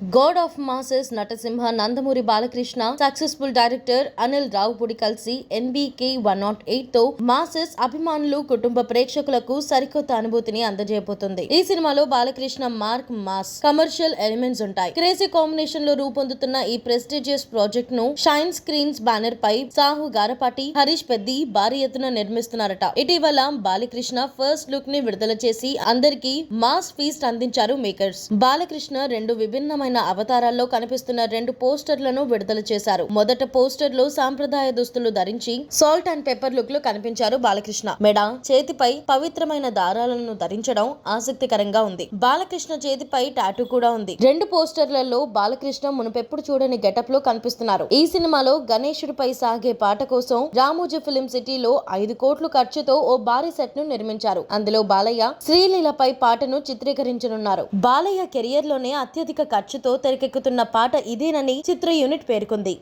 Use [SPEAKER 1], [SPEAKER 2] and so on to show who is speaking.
[SPEAKER 1] God of masses Natasimha Nandamuri Balakrishna successful director Anil Ravipudi కలిసి NBK one nought ఎయిట్తో masses అభిమానులు కుటుంబ ప్రేక్షకులకు సరికొత్త అనుభూతిని అందజేయబోతుంది. ఈ సినిమాలో Balakrishna mark mass commercial elements ఉంటాయి. క్రేజీ కాంబినేషన్లో రూపొందుతున్న ఈ ప్రెస్టీజియస్ ప్రాజెక్ట్ను షైన్ స్క్రీన్స్ బ్యానర్ పై సాహు గారపాటి హరీష్ పెద్ది భారీ ఎత్తున నిర్మిస్తున్నారట. ఇటీవల బాలకృష్ణ ఫస్ట్ లుక్ని విడుదల చేసి అందరికీ మాస్ ఫీస్ట్ అందించారు మేకర్స్ బాలకృష్ణ రెండు విభిన్నమైన అవతారాల్లో కనిపిస్తున్న రెండు పోస్టర్లను విడుదల చేశారు. మొదట పోస్టర్లో సాంప్రదాయ దుస్తులు ధరించి సాల్ట్ అండ్ పెప్పర్ లుక్లో కనిపించారు బాలకృష్ణ. మెడ చేతిపై పవిత్రమైన దారాలను ధరించడం ఆసక్తికరంగా ఉంది. బాలకృష్ణ చేతిపై టాటూ కూడా ఉంది. రెండు పోస్టర్లలో బాలకృష్ణ మునుపెప్పుడు చూడని గెటప్లో కనిపిస్తున్నారు. ఈ సినిమాలో గణేశుడిపై సాగే పాట కోసం రామోజీ ఫిలిం సిటీలో ఐదు కోట్లు ఖర్చుతో ఓ భారీ సెట్ను నిర్మించారు. అందులో బాలయ్య శ్రీలీలపై పాటను చిత్రీకరించనున్నారు. బాలయ్య కెరియర్లోనే అత్యధిక ఖర్చుతో తెరకెక్కుతున్న పాట ఇదేనని చిత్ర యూనిట్ పేర్కొంది.